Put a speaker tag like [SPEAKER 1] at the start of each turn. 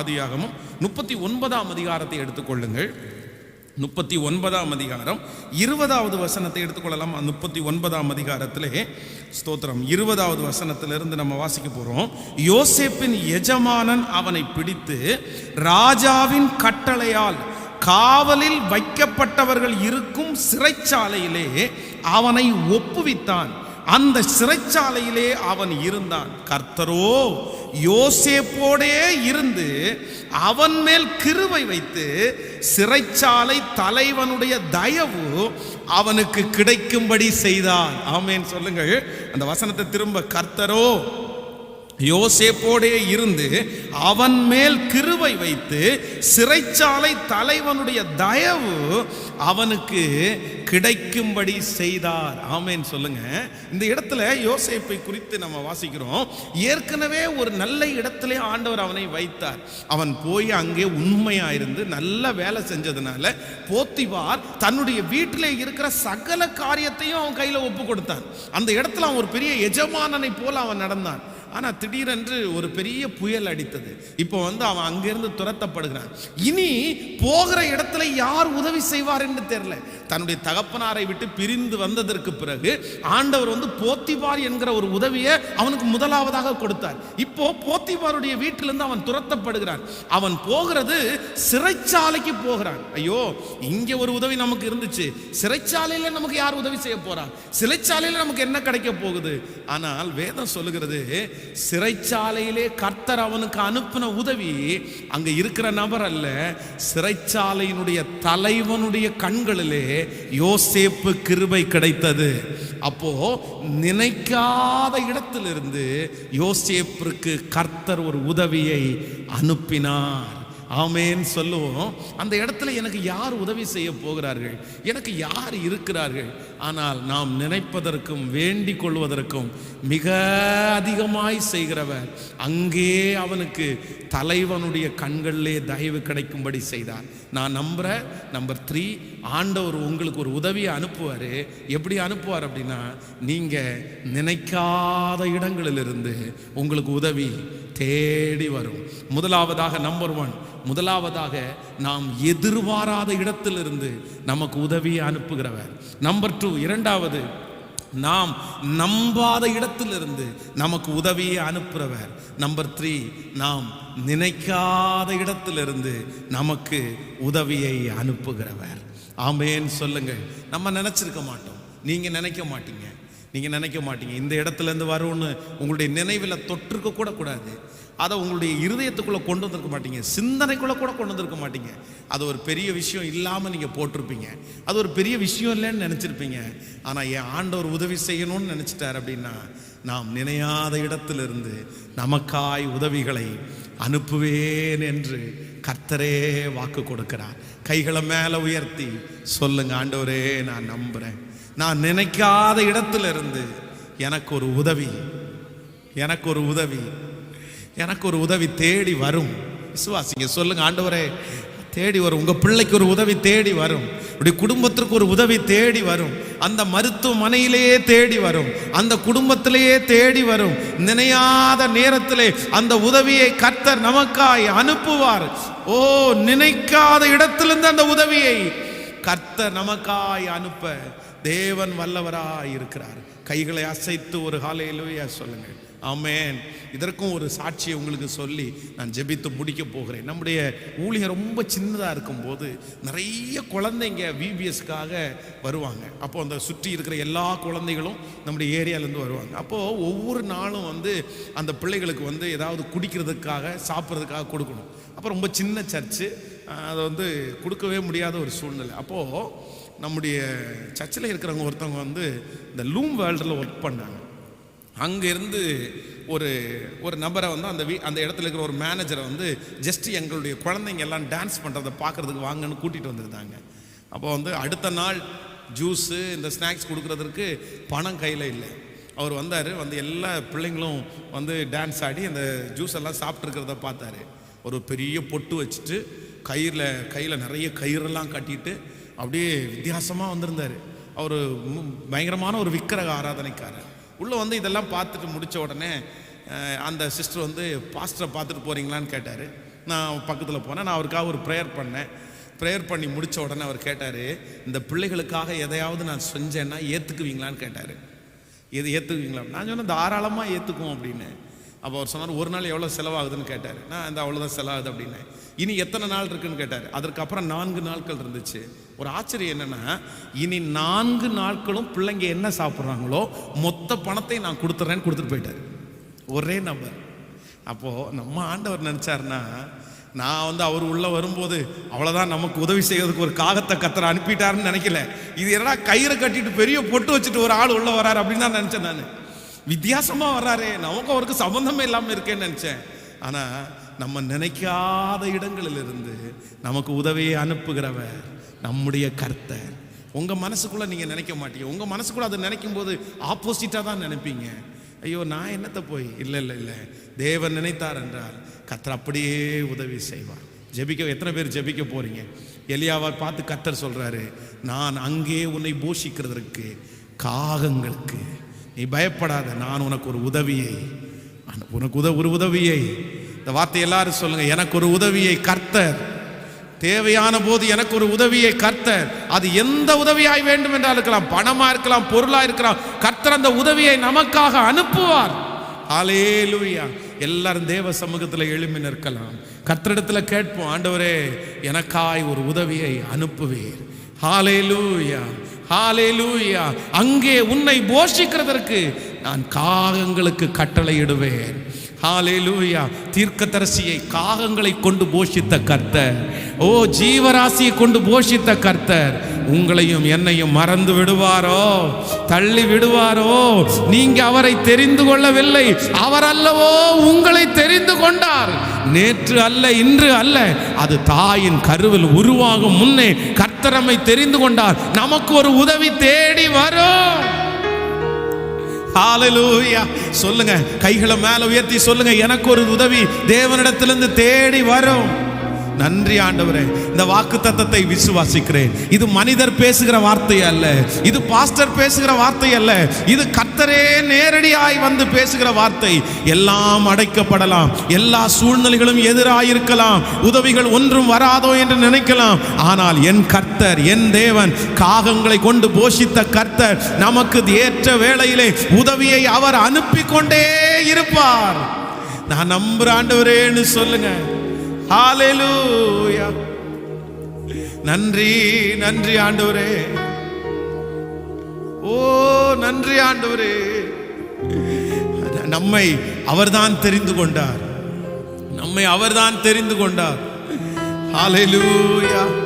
[SPEAKER 1] ஆதியாகமும் முப்பத்தி ஒன்பதாம் அதிகாரத்தை எடுத்துக்கொள்ளுங்கள். முப்பத்தி ஒன்பதாம் அதிகாரம். இருபதாவது வசனத்தை எடுத்துக்கொள்ளலாம். முப்பத்தி ஒன்பதாம் அதிகாரத்திலே ஸ்தோத்திரம் இருபதாவது வசனத்திலிருந்து நம்ம வாசிக்க போகிறோம் யோசேப்பின் எஜமானன் அவனை பிடித்து ராஜாவின் கட்டளையால் காவலில் வைக்கப்பட்டவர்கள் இருக்கும் சிறைச்சாலையிலே அவனை ஒப்புவித்தான். அந்த சிறைச்சாலையிலே அவன் இருந்தான். கர்த்தரோ யோசேப்போடே இருந்து அவன் மேல் கிருவை வைத்து சிறைச்சாலை தலைவனுடைய தயவு அவனுக்கு கிடைக்கும்படி செய்தார் ஆமேன். சொல்லுங்கள். அந்த வசனத்தை திரும்ப கர்த்தரோ யோசேப்போடே இருந்து அவன் மேல் கிருவை வைத்து சிறைச்சாலை தலைவனுடைய தயவு அவனுக்கு கிடைக்கும்படி செய்தார். ஆமேன்னு சொல்லுங்க. இந்த இடத்துல யோசேப்பை குறித்து நம்ம வாசிக்கிறோம். ஏற்கனவே ஒரு நல்ல இடத்திலே ஆண்டவர் அவனை வைத்தார். அவன் போய் அங்கே உண்மையா இருந்து நல்ல வேலை செஞ்சதுனால போத்திவார் தன்னுடைய வீட்டிலே இருக்கிற சகல காரியத்தையும் அவன் கையில் ஒப்பு கொடுத்தான். அந்த இடத்துல அவன் ஒரு பெரிய எஜமானனை போல அவன் நடந்தான். ஆனால் திடீரென்று ஒரு பெரிய புயல் அடித்தது. இப்போ வந்து அவன் அங்கிருந்து துரத்தப்படுகிறான். இனி போகிற இடத்துல யார் உதவி செய்வார் என்று தெரியல. தன்னுடைய தகப்பனாரை விட்டு பிரிந்து வந்ததற்கு பிறகு ஆண்டவர் வந்து போத்திபார் என்கிற ஒரு உதவியை அவனுக்கு முதலாவதாக கொடுத்தார். இப்போ போத்திபாருடைய வீட்டிலிருந்து அவன் துரத்தப்படுகிறான். அவன் போகிறது சிறைச்சாலைக்கு போகிறான். ஐயோ இங்கே ஒரு உதவி நமக்கு இருந்துச்சு. சிறைச்சாலையில் நமக்கு யார் உதவி செய்ய போறா? சிறைச்சாலையில் நமக்கு என்ன கிடைக்க போகுது? ஆனால் வேதம் சொல்லுகிறது சிறைச்சாலையிலே கர்த்தர் அவனுக்கு அனுப்பின உதவி அங்க இருக்கிற நபர் அல்ல. சிறைச்சாலையினுடைய தலைவனுடைய கண்களிலே யோசேப்பு கிருபை கிடைத்தது. அப்போ நினைக்காத இடத்திலிருந்து யோசேப்பிற்கு கர்த்தர் ஒரு உதவியை அனுப்பினார். ஆமேன்னு சொல்லுவோம். அந்த இடத்துல எனக்கு யார் உதவி செய்ய போகிறார்கள்? எனக்கு யார் இருக்கிறார்கள்? ஆனால் நாம் நினைப்பதற்கும் வேண்டிக் கொள்வதற்கும் மிக அதிகமாய் செய்கிறவர். அங்கே அவனுக்கு தலைவனுடைய கண்களிலே தயவு கிடைக்கும்படி செய்தார் நான் நம்புகிறேன் நம்பர் த்ரீ ஆண்டவர் உங்களுக்கு ஒரு உதவியை அனுப்புவார். எப்படி அனுப்புவார் அப்படின்னா நீங்கள் நினைக்காத இடங்களிலிருந்து உங்களுக்கு உதவி தேடி வரும். முதலாவதாக நம்பர் ஒன் முதலாவதாக நாம் எதிர்பாராத இடத்திலிருந்து நமக்கு உதவியை அனுப்புகிறவர். நம்பர் டூ இரண்டாவது நாம் நம்பாத இடத்திலிருந்து நமக்கு உதவியை அனுப்புகிறவர் நம்பர் த்ரீ நாம் நினைக்காத இடத்திலிருந்து நமக்கு உதவியை அனுப்புகிறவர். ஆமேன்னு சொல்லுங்கள். நம்ம நினச்சிருக்க மாட்டோம். நீங்கள் நினைக்க மாட்டீங்க. நீங்கள் நினைக்க மாட்டீங்க. இந்த இடத்துல இருந்து வரும்னு உங்களுடைய நினைவில் தொற்றுக்க கூட கூடாது. அதை உங்களுடைய இருதயத்துக்குள்ளே கொண்டு வந்திருக்க மாட்டீங்க. சிந்தனைக்குள்ளே கூட கொண்டு வந்திருக்க மாட்டீங்க. அது ஒரு பெரிய விஷயம் இல்லாமல் நீங்கள் போட்டிருப்பீங்க. அது ஒரு பெரிய விஷயம் இல்லைன்னு நினச்சிருப்பீங்க. ஆனால் என் ஆண்டவர் உதவி செய்யணும்னு நினச்சிட்டார் அப்படின்னா நாம் நினையாத இடத்திலிருந்து நமக்காய் உதவிகளை அனுப்புவேன் என்று கர்த்தரே வாக்கு கொடுக்கிறார். கைகளை மேலே உயர்த்தி சொல்லுங்க ஆண்டவரே நான் நம்புகிறேன் நான் நினைக்காத இடத்துல இருந்து எனக்கு ஒரு உதவி. எனக்கு ஒரு உதவி. எனக்கு ஒரு உதவி தேடி வரும். விசுவாசிங்க சொல்லுங்க ஆண்டவரே தேடி வரும். உங்கள் பிள்ளைக்கு ஒரு உதவி தேடி வரும். உடைய குடும்பத்திற்கு ஒரு உதவி தேடி வரும். அந்த மருத்துவமனையிலேயே தேடி வரும். அந்த குடும்பத்திலேயே தேடி வரும். நினையாத நேரத்திலே அந்த உதவியை கர்த்தர் நமக்காய் அனுப்புவார். ஓ நினைக்காத இடத்திலிருந்து அந்த உதவியை கர்த்தர் நமக்காய் அனுப்ப தேவன் வல்லவராய் இருக்கிறார் கைகளை அசைத்து ஒரு காலையிலேயே சொல்லுங்கள். ஆமேன். இதற்கும் ஒரு சாட்சியை உங்களுக்கு சொல்லி நான் ஜெபித்து முடிக்க போகிறேன். நம்முடைய ஊழியர் ரொம்ப சின்னதாக இருக்கும்போது நிறைய குழந்தைங்க விபிஎஸ்க்காக வருவாங்க. அப்போ அந்த சுற்றி இருக்கிற எல்லா குழந்தைகளும் நம்முடைய ஏரியாலேருந்து வருவாங்க. அப்போது ஒவ்வொரு நாளும் வந்து அந்த பிள்ளைகளுக்கு வந்து ஏதாவது குடிக்கிறதுக்காக சாப்பிட்றதுக்காக கொடுக்கணும். அப்போ ரொம்ப சின்ன சர்ச்சு அதை வந்து கொடுக்கவே முடியாத ஒரு சூழ்நிலை. அப்போது நம்முடைய சர்ச்சில் இருக்கிறவங்க ஒருத்தவங்க வந்து இந்த லூம் வேர்ல்டில் ஒர்க் பண்ணாங்க. அங்கேருந்து ஒரு ஒரு நபரை வந்து அந்த வீ அந்த இடத்துல இருக்கிற ஒரு மேனேஜரை வந்து ஜஸ்ட் எங்களுடைய குழந்தைங்க எல்லாம் டான்ஸ் பண்ணுறதை பார்க்குறதுக்கு வாங்கன்னு கூட்டிகிட்டு வந்திருந்தாங்க. அப்போ வந்து அடுத்த நாள் ஜூஸு இந்த ஸ்நாக்ஸ் கொடுக்குறதுக்கு பணம் கையில் இல்லை. அவர் வந்தார் வந்து எல்லா பிள்ளைங்களும் வந்து டான்ஸ் ஆடி அந்த ஜூஸ் எல்லாம் சாப்பிட்ருக்கிறத பார்த்தாரு. ஒரு பெரிய பொட்டு வச்சுட்டு கயிறில் கையில் நிறைய கயிறெல்லாம் கட்டிட்டு அப்படியே வித்தியாசமாக வந்திருந்தார். அவர் பயங்கரமான ஒரு விக்கிரக ஆராதனைக்காரர். உள்ளே வந்து இதெல்லாம் பார்த்துட்டு முடித்த உடனே அந்த சிஸ்டர் வந்து பாஸ்டரை பார்த்துட்டு போகிறீங்களான்னு கேட்டார். நான் பக்கத்தில் போனேன். நான் அவருக்காக ஒரு ப்ரேயர் பண்ணேன். ப்ரேயர் பண்ணி முடித்த உடனே அவர் கேட்டார் இந்த பிள்ளைகளுக்காக எதையாவது நான் செஞ்சேன்னா ஏற்றுக்குவீங்களான்னு கேட்டார். எது ஏற்றுக்குவீங்களா நான் சொன்னேன் தாராளமாக ஏற்றுக்குவோம் அப்படின்னு. அப்போ அவர் சொன்னார் ஒரு நாள் எவ்வளோ செலவாகுதுன்னு கேட்டார். நான் இந்த அவ்வளோதான் செலவாகுது அப்படின்னேன் இனி எத்தனை நாள் இருக்குன்னு கேட்டார். அதற்கப்புறம் நான்கு நாட்கள் இருந்துச்சு. ஒரு ஆச்சரியம் என்னென்னா இனி நான்கு நாட்களும் பிள்ளைங்க என்ன சாப்பிட்றாங்களோ மொத்த பணத்தை நான் கொடுத்துட்றேன்னு கொடுத்துட்டு போயிட்டார். ஒரே நம்பர் அப்போது நம்ம ஆண்டவர் நினச்சாருன்னா நான் வந்து அவர் உள்ளே வரும்போது அவ்வளோதான் நமக்கு உதவி செய்யறதுக்கு ஒரு காகத்தை கத்தரை அனுப்பிட்டாருன்னு நினைக்கல. இது என்னடா கயிறை கட்டிட்டு பெரிய பொட்டு வச்சுட்டு ஒரு ஆள் உள்ளே வராரு அப்படின்னு தான் நினச்சேன் நான். வித்தியாசமா வர்றாரே. நமக்கு அவருக்கு சம்பந்தமே இல்லாமல் இருக்கேன்னு நினச்சேன். ஆனால் நம்ம நினைக்காத இடங்களிலிருந்து நமக்கு உதவியை அனுப்புகிறவர் நம்முடைய கர்த்தர். உங்கள் மனசுக்குள்ளே நீங்கள் நினைக்க மாட்டீங்க. உங்கள் மனசுக்குள்ளே அதை நினைக்கும் போது ஆப்போசிட்டாக தான் நினைப்பீங்க. ஐயோ நான் என்னத்தை போய்? இல்லை இல்லை இல்லை. தேவன் நினைத்தார் என்றால் கத்தர் அப்படியே உதவி செய்வார். ஜெபிக்க எத்தனை பேர் ஜெபிக்க போகிறீங்க எலியாவை பார்த்து கத்தர் சொல்கிறாரு நான் அங்கே உன்னை போஷிக்கிறதற்கு காகங்களுக்கு நீ பயப்படாத நான் உனக்கு ஒரு உதவியை உனக்கு உத ஒரு உதவியை. இந்த வார்த்தை எல்லாரும் சொல்லுங்க எனக்கு ஒரு உதவியை கர்த்தர். தேவையான போது எனக்கு ஒரு உதவியை கர்த்தர். அது எந்த உதவியாய் வேண்டும் என்றால் இருக்கலாம் பணமா இருக்கலாம் பொருளா இருக்கலாம் கர்த்தர் அந்த உதவியை நமக்காக அனுப்புவார். ஹalleluya. எல்லாரும் தேவ சமூகத்தில் எழும்பி நிற்கலாம். கர்த்தரிடத்துல கேட்போம் ஆண்டவரே எனக்காய் ஒரு உதவியை அனுப்புவீர். ஹாலே லூயா அங்கே உன்னை போஷிக்கிறதற்கு நான் காகங்களுக்கு கட்டளையிடுவேன். லூயா தீர்க்கதரிசியை காகங்களை கொண்டு போஷித்த கர்த்தர். ஓ ஜீவராசியை கொண்டு போஷித்த கர்த்தர். உங்களையும் என்னையும் மறந்து விடுவாரோ? தள்ளி விடுவாரோ? நீங்க அவரை தெரிந்து கொள்ளவில்லை. அவர் அல்லவோ உங்களை தெரிந்து கொண்டார். நேற்று அல்ல இன்று அல்ல. அது தாயின் கருவில் உருவாகும் முன்னே கர்த்தரமை தெரிந்து கொண்டார். நமக்கு ஒரு உதவி தேடி வரும். சொல்லுங்க. கைகளை மேல உயர்த்தி சொல்லுங்க. எனக்கு ஒரு உதவி தேவனிடத்திலிருந்து தேடி வரும். நன்றி ஆண்டவரே. இந்த வாக்கு தத்தத்தை விசுவாசிக்கிறேன். இது மனிதர் பேசுகிற வார்த்தை அல்ல. இது பாஸ்டர் பேசுகிற வார்த்தை அல்ல. இது கர்த்தரே நேரடியாய் வந்து பேசுகிற வார்த்தை. எல்லாம் அடைக்கப்படலாம். எல்லா சூழ்நிலைகளும் எதிராயிருக்கலாம். உதவிகள் ஒன்றும் வராதோ என்று நினைக்கலாம். ஆனால் என் கர்த்தர் என் தேவன் காகங்களை கொண்டு போஷித்த கர்த்தர் நமக்கு ஏற்ற வேளையிலே உதவியை அவர் அனுப்பி கொண்டே இருப்பார். நான் நம்புற ஆண்டவரேன்னு சொல்லுங்க. ஹalleluya நன்றி நன்றி ஆண்டவரே. ஓ நன்றி ஆண்டவரே. நம்மை அவர்தான் தெரிந்து கொண்டார். நம்மை அவர்தான் தெரிந்து கொண்டார். ஹalleluya